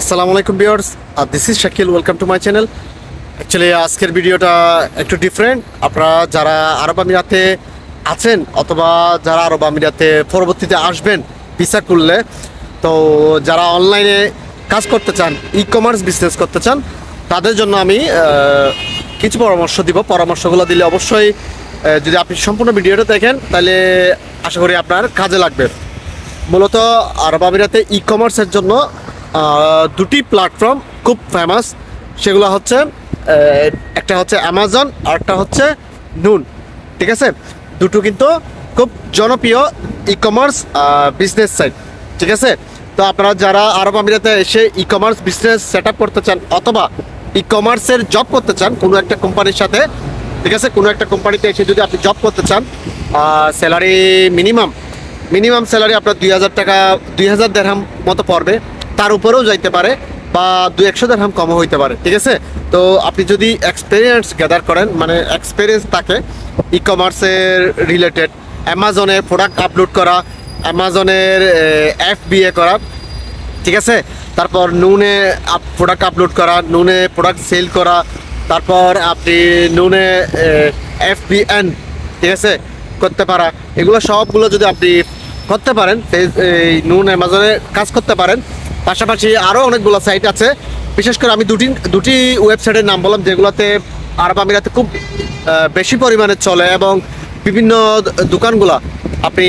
আসসালামু আলাইকুম viewers, R this is Shakil welcome to my channel actually আজকের ভিডিওটা একটু ডিফারেন্ট আপনারা যারা আরব আমিরাতে আছেন অথবা যারা আরব আমিরাতে পরবর্তীতে আসবেন ভিসা করলে, তো যারা অনলাইনে কাজ করতে চান ই কমার্স বিজনেস করতে চান, তাদের জন্য আমি কিছু পরামর্শ দিব। পরামর্শগুলো দিলে অবশ্যই যদি আপনি সম্পূর্ণ ভিডিওটা দেখেন, তাহলে আশা করি আপনার কাজে লাগবে। মূলত আরব আমিরাতে ই কমার্সের জন্য দুটি প্ল্যাটফর্ম খুব ফেমাস সেগুলো হচ্ছে একটা হচ্ছে অ্যামাজন আর একটা হচ্ছে নুন ঠিক আছে? দুটো কিন্তু খুব জনপ্রিয় ই কমার্স বিজনেস সাইট ঠিক আছে? তো আপনারা যারা আরব আমিরাতে এসে ই কমার্স বিজনেস সেট করতে চান অথবা ই কমার্সের জব করতে চান, কোনো একটা কোম্পানির সাথে, ঠিক আছে? কোনো একটা কোম্পানিতে এসে যদি আপনি জব করতে চান স্যালারি মিনিমাম মিনিমাম স্যালারি আপনার দুই হাজার টাকা, দুই হাজার দেড়হাম মতো পড়বে। তার উপরেও যাইতে পারে বা দু একশো দেড়হাম কমও হইতে পারে, ঠিক আছে? তো আপনি যদি এক্সপিরিয়েন্স গ্যাদার করেন মানে এক্সপিরিয়েন্স থাকে ই কমার্সের রিলেটেড অ্যামাজনে প্রোডাক্ট আপলোড করা অ্যামাজনের এফ বিএ করা, ঠিক আছে? তারপর নুনে প্রোডাক্ট আপলোড করা, নুনে প্রোডাক্ট সেল করা, তারপর আপনি নুনে এফ বিএন ঠিক আছে? করতে পারা। এগুলো সবগুলো যদি আপনি করতে পারেন এই নুন অ্যামাজনে কাজ করতে পারেন পাশাপাশি আরও অনেকগুলো সাইট আছে। বিশেষ করে আমি দুটি দুটি ওয়েবসাইটের নাম বললাম, যেগুলোতে আরব আমিরাতে খুব বেশি পরিমাণে চলে এবং বিভিন্ন দোকানগুলা আপনি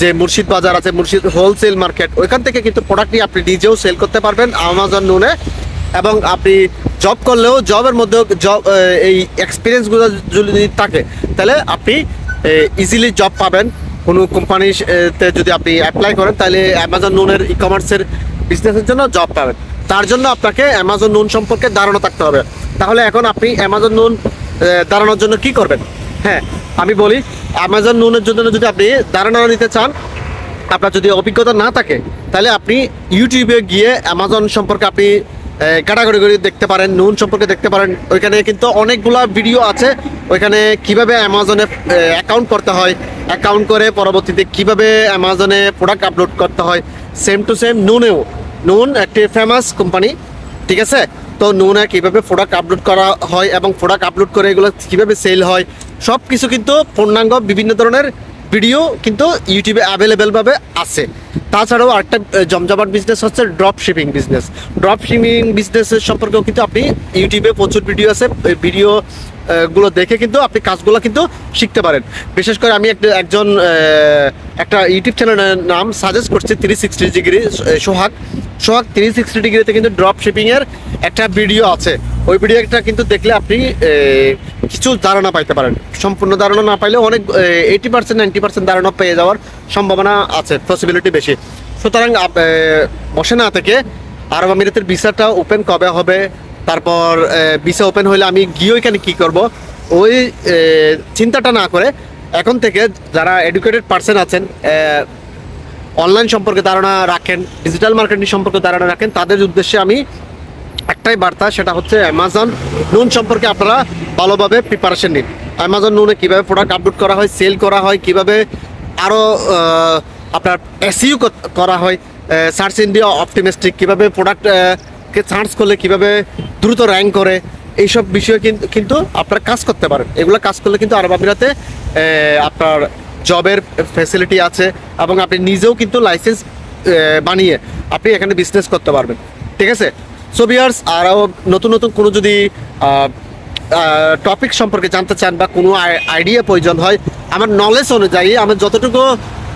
যে মুর্শিদ বাজার আছে, মুর্শিদ হোলসেল মার্কেট ওইখান থেকে কিন্তু প্রোডাক্ট নিয়ে আপনি নিজেও সেল করতে পারবেন আমাজন নুনে এবং আপনি জব করলেও জবের মধ্যেও জব এই এক্সপিরিয়েন্সগুলো যদি থাকে, তাহলে আপনি ইজিলি জব পাবেন। কোনো কোম্পানিতে যদি আপনি অ্যাপ্লাই করেন, তাহলে অ্যামাজন নুনের ই কমার্সের বিজনেসের জন্য জব পাবেন। তার জন্য আপনাকে অ্যামাজন নুন সম্পর্কে ধারণা থাকতে হবে। তাহলে এখন আপনি অ্যামাজন নুন দাঁড়ানোর জন্য কি করবেন? হ্যাঁ আমি বলি অ্যামাজন নুনের জন্য যদি আপনি দাঁড়ানো নিতে চান, আপনার যদি অভিজ্ঞতা না থাকে, তাহলে আপনি ইউটিউবে গিয়ে অ্যামাজন সম্পর্কে আপনি ক্যাটাগরি করে দেখতে পারেন, নুন সম্পর্কে দেখতে পারেন। ওইখানে কিন্তু অনেকগুলা ভিডিও আছে। ওইখানে কীভাবে অ্যামাজনে অ্যাকাউন্ট করতে হয় অ্যাকাউন্ট করে পরবর্তীতে কীভাবে অ্যামাজনে প্রোডাক্ট আপলোড করতে হয়। সেম টু সেম নুনেও নুন, একটি ফেমাস কোম্পানি ঠিক আছে? তো নুনে কীভাবে প্রোডাক্ট আপলোড করা হয় এবং প্রোডাক্ট আপলোড করে এগুলো কীভাবে সেল হয় সব কিছু কিন্তু পূর্ণাঙ্গ বিভিন্ন ধরনের ভিডিও কিন্তু ইউটিউবে অ্যাভেলেবেলভাবে আছে। তাছাড়াও আরেকটা জমজমাট বিজনেস হচ্ছে drop shipping business drop shipping বিজনেসের সম্পর্কেও কিন্তু আপনি ইউটিউবে প্রচুর ভিডিও আছে ভিডিও গুলো দেখে কিন্তু আপনি কাজগুলো কিন্তু শিখতে পারেন। বিশেষ করে আমি একটা, একজন একটা ইউটিউব চ্যানেলের নাম সাজেস্ট করছি three sixty degree Sohag. Sohag three sixty ডিগ্রিতে কিন্তু ড্রপ শিপিংয়ের একটা ভিডিও আছে। ওই ভিডিওটা কিন্তু দেখলে আপনি কিছু ধারণা পাইতে পারেন। সম্পূর্ণ ধারণা না পাইলে অনেক এইটি পার্সেন্ট নাইনটি পার্সেন্ট ধারণা পেয়ে যাওয়ার সম্ভাবনা আছে পসিবিলিটি বেশি। সুতরাং বসে না থেকে আরব আমিরাতের ভিসাটা ওপেন কবে হবে, তারপর ভিসা ওপেন হলে আমি গিয়ে ওইখানে কী করব, ওই চিন্তাটা না করে এখন থেকে যারা এডুকেটেড পার্সন আছেন অনলাইন সম্পর্কে ধারণা রাখেন ডিজিটাল মার্কেটিং সম্পর্কে ধারণা রাখেন, তাদের উদ্দেশ্যে আমি একটাই বার্তা, সেটা হচ্ছে অ্যামাজন নুন সম্পর্কে আপনারা ভালোভাবে প্রিপারেশন নিন। অ্যামাজন নুনে কীভাবে প্রোডাক্ট আপলোড করা হয় সেল করা হয়, কীভাবে আরও আপনার এসইউ করা হয় সার্চ ইন্ডিয়া অপটিমিস্টিক কীভাবে প্রোডাক্টকে সার্চ করলে কীভাবে দ্রুত র্যাঙ্ক করে, এইসব বিষয়ে কিন্তু কিন্তু আপনারা কাজ করতে পারেন। এগুলো কাজ করলে কিন্তু আরব আমিরাতে আপনার জবের ফ্যাসিলিটি আছে এবং আপনি নিজেও কিন্তু লাইসেন্স বানিয়ে আপনি এখানে বিজনেস করতে পারবেন। ঠিক আছে? সো বিয়ার্স আরও নতুন নতুন কোনো যদি টপিক সম্পর্কে জানতে চান বা কোনো আইডিয়া প্রয়োজন হয়, আমার নলেজ অনুযায়ী আমার যতটুকু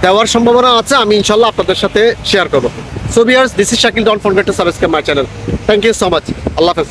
দেওয়ার সম্ভাবনা আছে, আমি ইনশাল্লাহ আপনাদের সাথে শেয়ার করব। So viewers this is Shakil don't forget to subscribe my channel thank you so much Allah হাফেজ।